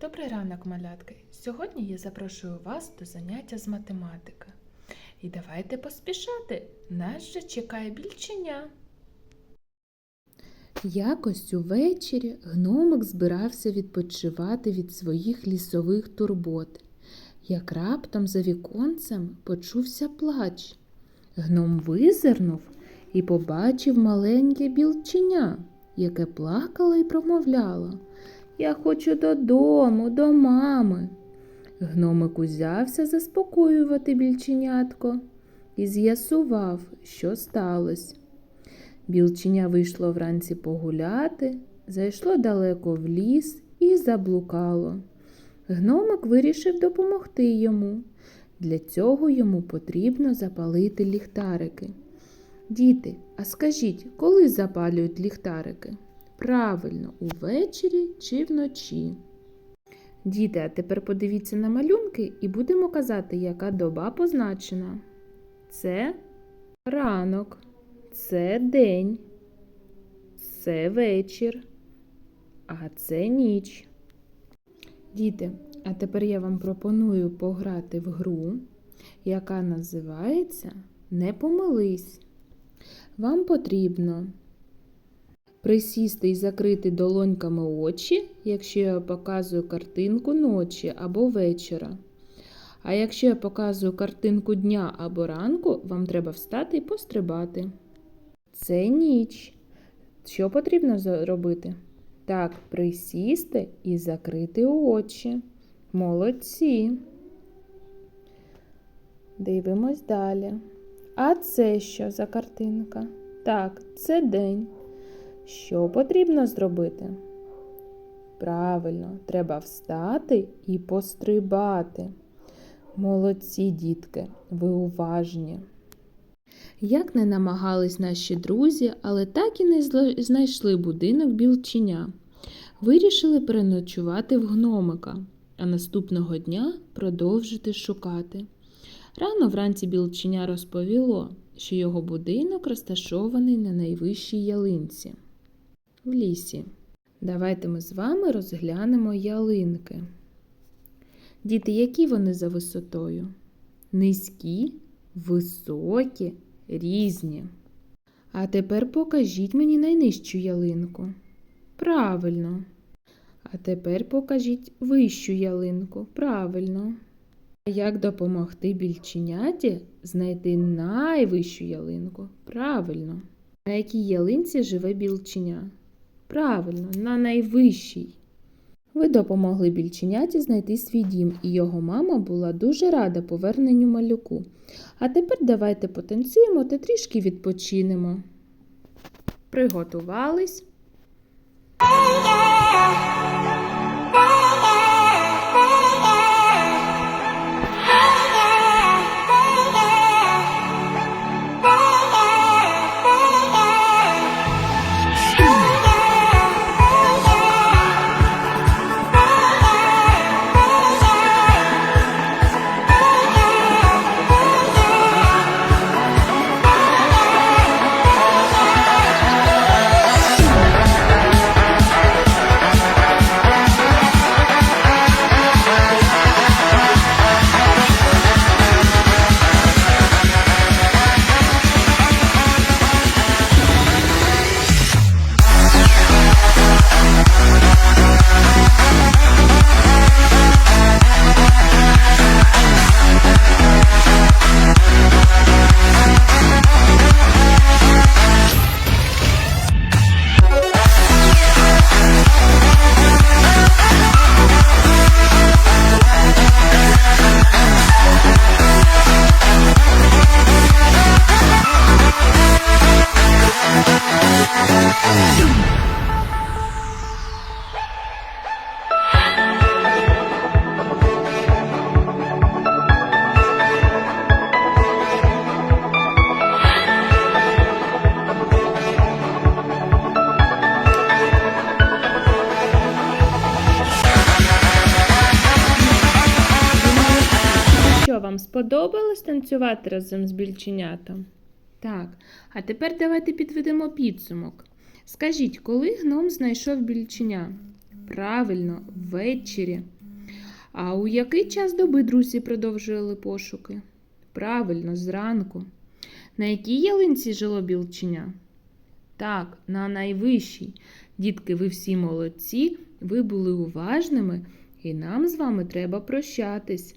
Добрий ранок, малятки! Сьогодні я запрошую вас до заняття з математики. І давайте поспішати. Нас же чекає більченя. Якось увечері гномик збирався відпочивати від своїх лісових турбот. Як раптом за віконцем почувся плач. Гном визирнув і побачив маленьке білченя, яке плакало і промовляло Я хочу додому, до мами. Гномик узявся заспокоювати більченятко і з'ясував, що сталося. Білченя вийшло вранці погуляти, зайшло далеко в ліс і заблукало. Гномик вирішив допомогти йому. Для цього йому потрібно запалити ліхтарики. Діти, а скажіть, коли запалюють ліхтарики? Правильно, увечері чи вночі? Діти, а тепер подивіться на малюнки і будемо казати, яка доба позначена. Це ранок. Це день, це вечір, а це ніч. Діти, а тепер я вам пропоную пограти в гру, яка називається Не помились. Вам потрібно присісти і закрити долоньками очі, якщо я показую картинку ночі або вечора. А якщо я показую картинку дня або ранку, вам треба встати і пострибати. Це ніч. Що потрібно зробити? Так, присісти і закрити очі. Молодці. Дивимось далі. А це що за картинка? Так, це день. Що потрібно зробити? Правильно, треба встати і пострибати. Молодці, дітки, ви уважні. Як не намагались наші друзі, але так і не знайшли будинок білченя. Вирішили переночувати в гномика, а наступного дня продовжити шукати. Рано вранці білченя розповіло, що його будинок розташований на найвищій ялинці в лісі. Давайте ми з вами розглянемо ялинки. Діти, які вони за висотою? Низькі, високі, різні. А тепер покажіть мені найнижчу ялинку. Правильно. А тепер покажіть вищу ялинку. Правильно. А як допомогти більченяті знайти найвищу ялинку? Правильно. На якій ялинці живе білченя? Правильно, на найвищій. Ви допомогли більченяті знайти свій дім, і його мама була дуже рада поверненню малюку. А тепер давайте потанцюємо та трішки відпочинемо. Приготувались. Сподобалось танцювати разом з більченятом? Так, а тепер давайте підведемо підсумок. Скажіть, коли гном знайшов більченя? Правильно, ввечері. А у який час доби друзі продовжували пошуки? Правильно, зранку. На якій ялинці жило білченя? Так, на найвищій. Дітки, ви всі молодці, ви були уважними, і нам з вами треба прощатись.